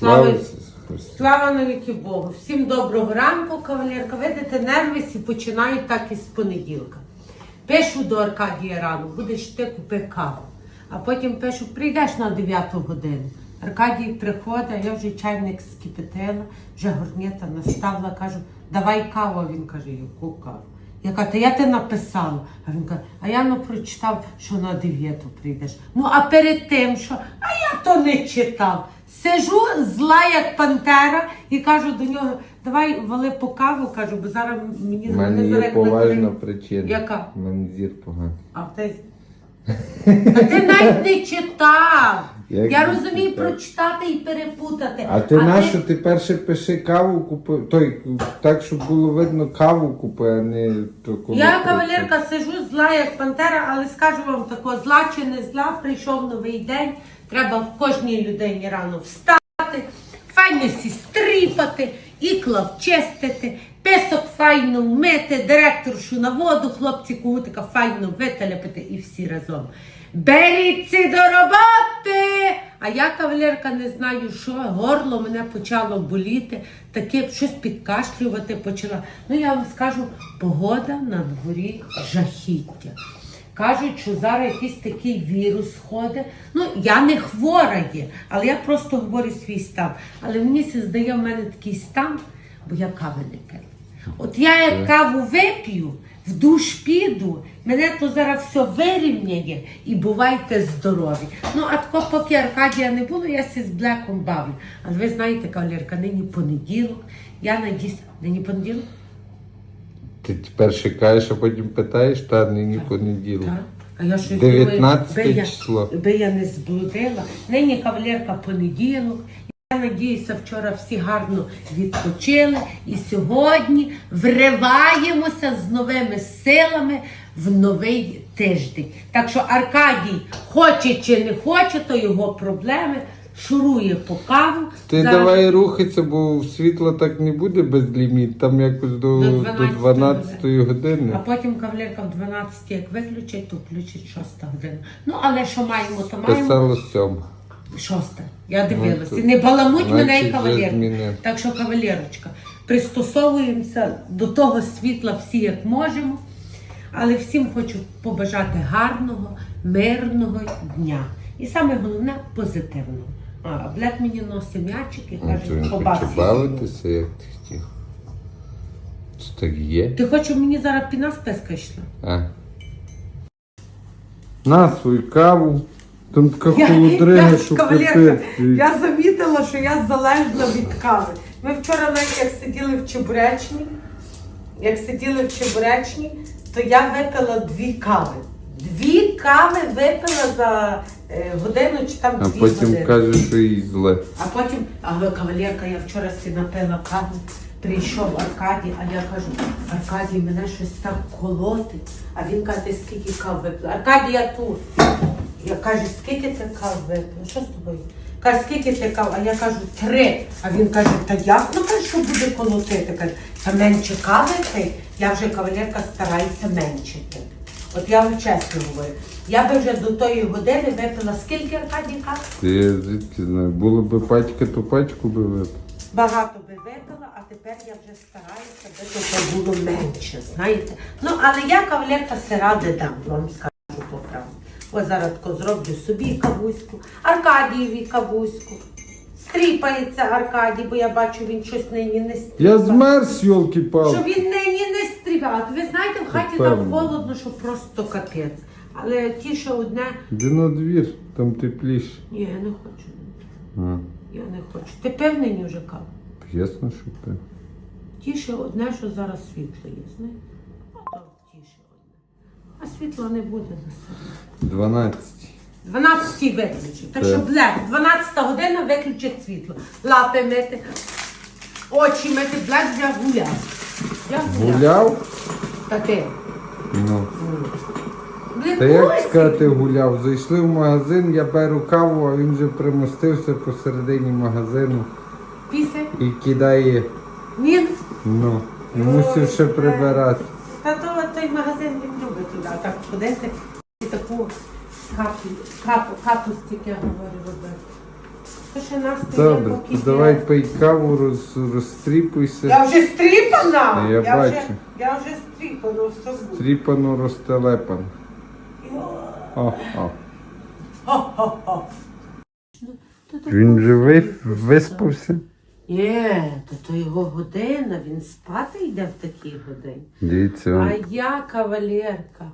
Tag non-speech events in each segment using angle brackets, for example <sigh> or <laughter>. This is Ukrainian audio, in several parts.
Слава Слава. Навіки Богу! Всім доброго ранку, кавалерка. Видите, нерви всі починають так із понеділка. Пишу до Аркадія рано, будеш ти купи каву. А потім пишу, прийдеш на 9 годину. Аркадій приходить, я вже чайник скипятила, вже горнята наставила, кажу, давай каву. А він каже, яку каву? Я кажу, та я ти написала. А він каже, а я ну прочитав, що на 9 прийдеш. Ну а перед тим, що, а я то не читав. Сижу зла, як пантера, і кажу до нього, давай вали по каву, кажу, бо зараз мені У мене є поважна причина. Яка? У мене зір поганий. А ти... А ти навіть не читав. <laughs> Як Я не розумію читав? прочитати і перепутати. А ти нащо ти перше пиши каву купи? Той, так, щоб було видно каву купи, а не то коли. Я прийшов. кавалерка сижу зла, як пантера, але скажу вам тако, зла чи не зла, прийшов новий день. Треба в кожній людині рано встати, файно сі стріпати, ікла вчистити, песок файно вмити, директоршу на воду, хлопці кутика файно вителепити і всі разом. Беріться до роботи! А я, кавалерка, не знаю, що горло мене почало боліти, таке щось підкашлювати почала. Ну я вам скажу, погода на дворі жахіття. Кажуть, що зараз якийсь такий вірус ходить. Ну, я не хвора є, але я просто говорю свій стан. Але мені це здає, в мене такий стан, бо я кави не пила. От я як каву вип'ю, в душ піду, мене то зараз все вирівняє і бувайте здорові. Ну, а тако, поки Аркадія не було, я сі з блеком бавлю. Але ви знаєте, кавалерка, нині понеділок. Я надіюсь, нині понеділок? Ти перше кажеш, а потім питаєш, та нині понеділок. Так. А я щось 19 думаю, би я- число. Би я не зблудила. Нині кавалерка понеділок. Я надіюся, вчора всі гарно відпочили. І сьогодні вриваємося з новими силами в новий тиждень. Так що Аркадій хоче чи не хоче, то його проблеми. Шурує по каву. Ти Зараз- давай рухайся, бо світла так не буде без ліміт, там якось до, До до 12 12 години. А потім кавалерка в 12 як виключить, то включить 6 година. Ну, але що маємо, то маємо. Писало сьома. Шоста. Я дивилася. Ну, Не баламуть мене і вже кавалерка. Так що, кавалерочка, пристосовуємося до того світла всі як можемо. Але всім хочу побажати гарного, мирного дня. І саме головне позитивного. А Блек мені носить м'ячик і каже, він побався. як ти хотів. Це так є? Ти хочеш, щоб мені зараз піна з песка йшла? А. На свою каву. Там така Я- холодрига, я- що кавалерка, капець. Я замітила, що я залежна від кави. Ми вчора навіть як сиділи в чебуречні, як сиділи в чебуречні, то я випила дві кави. Дві кави випила за годину чи там А дві потім години. каже, що їй зле. А потім, але кавалерка, я вчора сі напила каву, прийшов Аркадій, а я кажу, Аркадій, мене щось так колотить. А він каже, ти скільки кав випила? Аркадій, я тут. Я кажу, скільки ти кав випила? Що з тобою? Каже, скільки ти кав? А я кажу, три. А він каже, та ясно, каже, що буде колотити. Каже, та менше кави ти. Я вже кавалерка стараюся менше пити. От я вам чесно говорю. Я би вже до тої години випила скільки Аркадій кав? Ти я звідки знаю? Було би пачка, то пачку би випив. Багато би випила, а тепер я вже стараюся, би це було менше, знаєте. Ну, але я кавалерка все ради дам, вам скажу по правді. Ось зараз тако зроблю собі кавуську, Аркадієві кавуську. Стріпається Аркадій, бо я бачу, він щось нині не стріпає. Я змерз, йолки палки Що він нині не стріпає. Ви знаєте, в хаті так Напевно. холодно, що просто капець. Але тіше одне, Іди на двір, там тепліше. ні, я не хочу. А, Я не хочу. Ти пив нині вже каву? ясно, що пив. Тіше одне, що зараз світло є, знаєш? Ото тіше одне. А світла не буде на собі. 12. 12 виключить. Так що, блек, 12 година виключить світло. Лапи мити, очі мити, блек вже гуляв. Я гуляв. Гуляв? Та ти. Ну. Та як ось. сказати гуляв? Зайшли в магазин, я беру каву, а він вже примостився посередині магазину Пісень. і кидає, Він. ну, і мусив ще прибирати. Та то той магазин він любить туди, так ходити і таку капу, капу, капу стільки, я говорю, робити. Ще нас Добре, давай пий каву, роз, розтріпуйся. Я вже стріпана! Я вже, бачу. я вже стріпана, все буде. Стріпано розтелепано. О, о. Хо-хо-хо. Він же ви, виспався. Є, то то його година, він спати йде в такій годині. Дивіться, А он, я кавалерка.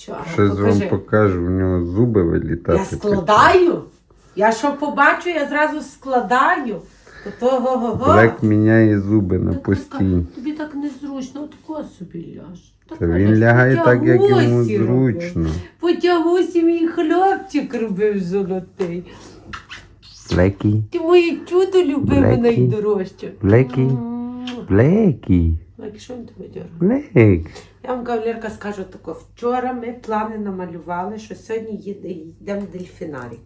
Вчора, щось вам покажу, в нього зуби Я складаю. Я що побачу, я зразу складаю. Блек міняє зуби на Так, постійно. Тобі так незручно, тако собі ляж. Та він лягає так, як йому зручно. Потягусі мій хлопчик робив золотий. Блекі, Ти моє чудо любиме найдорожче. Блекі. Блекі, Що він тебе дьоргає? Я вам кавалерка скажу тако. Вчора ми плани намалювали, що сьогодні йдемо в дельфінарій.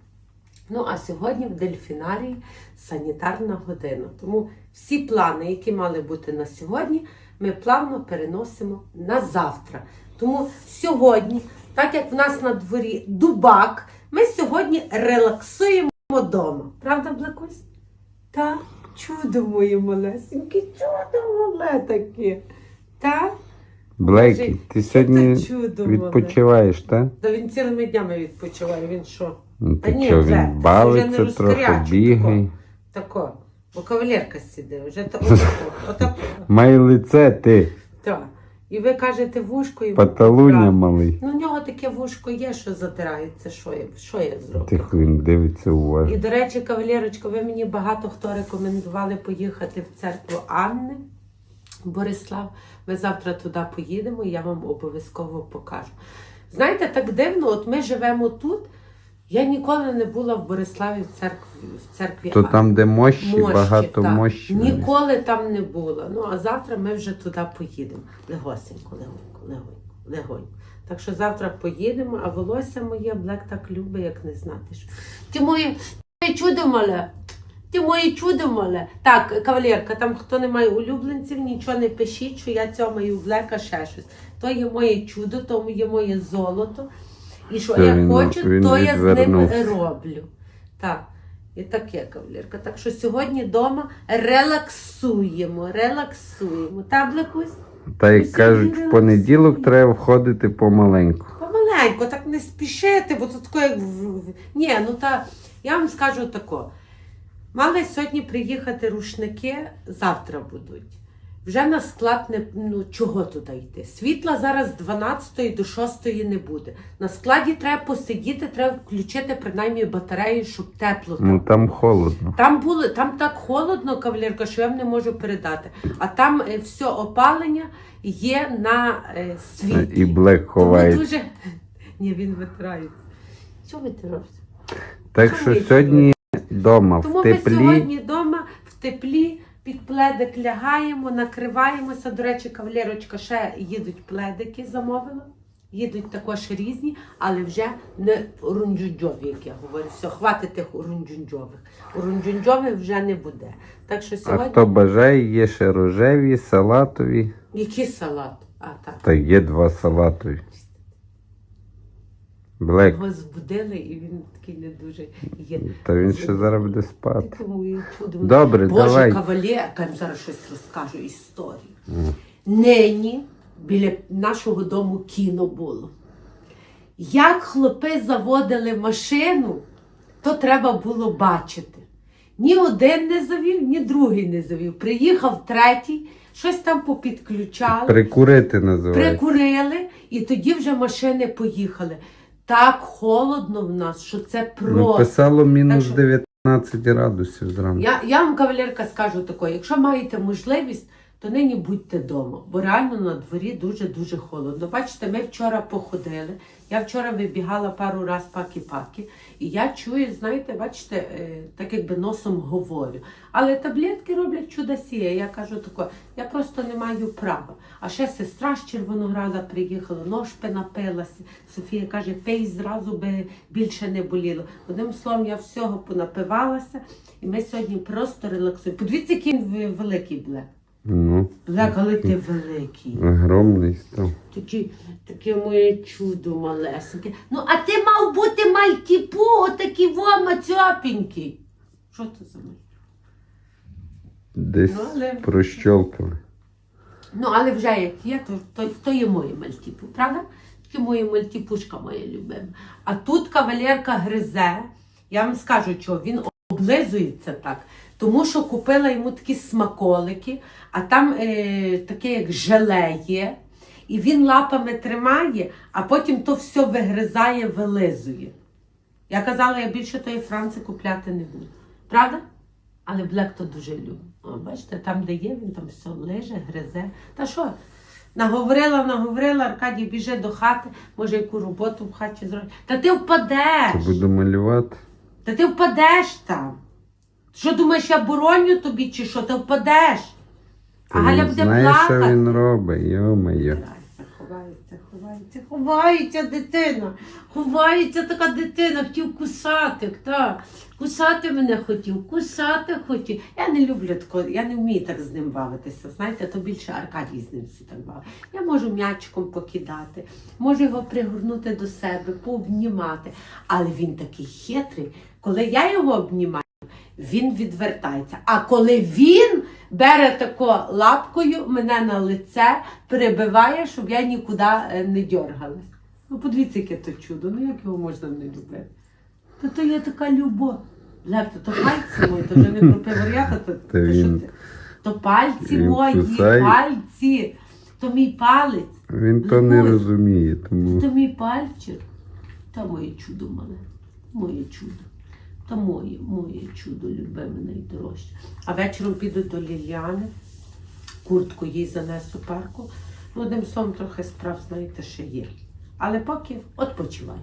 Ну, а сьогодні в дельфінарії санітарна година. Тому всі плани, які мали бути на сьогодні, ми плавно переносимо на завтра. Тому сьогодні, так як в нас на дворі дубак, ми сьогодні релаксуємо вдома. Правда, Блакусь? Так, чудо моє малесеньке, чудо мале таке. Та? Блейкі, ти сьогодні чудо відпочиваєш, так? Та він цілими днями відпочиває, він що? Ну, Та ні, що, вже, він бавиться трохи, бігає. Тако. Бо кавалерка сіде, вже то <laughs> отако. Має лице ти, Так. І ви кажете вушко і паталуня Так. малий. Ну, в нього таке вушко є, що затирається, що я, що я зроблю. Тихо він дивиться І, уважно. до речі, кавалерочка, ви мені багато хто рекомендували поїхати в церкву Анни. Борислав, ми завтра туди поїдемо і я вам обов'язково покажу. Знаєте, так дивно, от ми живемо тут. Я ніколи не була в Бориславі в церкві, в церкві То там, де мощі, Мощі, багато так. мощі. Ніколи там не була. Ну а завтра ми вже туди поїдемо. Легосенько, легонько, легонько, легонько. Так що завтра поїдемо, а волосся моє Блек так любить, як не знати. Що. Ти моє, моє чудо мале. Ти моє чудо мале. Так, кавалерка, там хто не має улюбленців, нічого не пишіть, що я цьомаю Блека ще щось. То є моє чудо, то є моє золото. І що Це я він- хочу, він то я з ним відвернувся. роблю. Так. І таке, кавалерка. Так що сьогодні вдома релаксуємо, релаксуємо. Та, Блекусь? Та як Усі кажуть, вірили в понеділок всі. треба входити помаленьку. Помаленько, так не спішити, бо тут тако як. в- в- Ні, ну та я вам скажу тако. Мали сьогодні приїхати рушники, завтра будуть. Вже на склад не ну чого туди йти. Світла зараз з 12 до 6 не буде. На складі треба посидіти, треба включити принаймні батарею, щоб тепло Ну там холодно. Там було, там так холодно, кавалерка, що я вам не можу передати. А там е, все опалення є на е, світлі. І Блек Тому ховається. дуже. <laughs> Ні, він витирається. Що витирається? Так Що сьогодні вдома, Тому ми теплі. сьогодні вдома в теплі під пледик лягаємо, накриваємося. До речі, кавалерочка, ще їдуть пледики, замовила. Їдуть також різні, але вже не рунджунджові, як я говорю. Все, хватить тих рунджунджових. Рунджунджових вже не буде. Так що А сьогодні. хто бажає, є ще рожеві, салатові. Який салат? А так. Та є два салатові. Блек. Його збудили і він такий не дуже є. Та він ще зараз буде спати. Тому і чудо. Добре, Боже, давай. кавалерка, я вам зараз щось розкажу історію. Нині біля нашого дому кіно було. Як хлопи заводили машину, то треба було бачити. Ні один не завів, ні другий не завів. Приїхав третій, щось там попідключали. Прикурити називається. Прикурили, і тоді вже машини поїхали. Так холодно в нас, що це Ну, просто. писало мінус Так що- 19 градусів зранку. Я, я вам, кавалерка, скажу таке, якщо маєте можливість, то нині будьте вдома, бо реально на дворі дуже-дуже холодно. Бачите, ми вчора походили. Я вчора вибігала пару раз паки-паки, і я чую, знаєте, бачите, е, так якби носом говорю. Але таблетки роблять чудосія. Я кажу таке, я просто не маю права. А ще сестра з Червонограда приїхала, ножпи напилася. Софія каже, пий зразу би більше не боліло. Одним словом, я всього понапивалася, і ми сьогодні просто релаксуємо. Подивіться, який великий блек. Ну, Блек, але ти великий. огромний став. Такі, таке моє чудо малесеньке. Ну, а ти мав бути мальтіпу, отакий во мацьопінький. Що це за мультик? Десь Ну, але- прощолкали. Ну, але вже як є, то, то, то є моє мальтіпу, правда? Тільки моє мальтіпушка моя любима. А тут кавалерка гризе. Я вам скажу, що він облизується так, тому що купила йому такі смаколики, а там е, таке як желе є, і він лапами тримає, а потім то все вигризає, вилизує. Я казала, я більше тої Франції купляти не буду. Правда? Але Блек то дуже любить. О, бачите, там, де є, він там все лиже, гризе. Та що? Наговорила, наговорила, Аркадій біже до хати, може яку роботу в хаті зробить. Та ти впадеш! Буду малювати. Та ти впадеш там. Що думаєш, я бороню тобі чи що? Ти впадеш. А Галя буде знаєш, що плакати. він робить, йо-моє. Ховається, ховається, ховається, дитина. Ховається така дитина, хотів кусати, так. Кусати мене хотів, кусати хотів. Я не люблю такого, я не вмію так з ним бавитися. Знаєте, то більше Аркадій з ним всі так бавить. Я можу м'ячиком покидати, можу його пригорнути до себе, пообнімати. Але він такий хитрий, коли я його обнімаю, він відвертається. А коли він бере тако лапкою мене на лице, прибиває, щоб я нікуди е, не дергалась. Ну, подивіться, яке то чудо, ну як його можна не любити? Та то є така любов. Лепто, то пальці мої, то вже не про пиваряка, то, то, він- То пальці він мої, кусає. пальці, то мій палець. Він то не розуміє, тому То мій пальчик, та моє чудо мале, моє чудо. Та моє, моє чудо, любиме найдорожче. А вечором піду до Ліліани, куртку їй занесу парку. Ну, одним словом, трохи справ, знаєте, ще є. Але поки відпочиваю.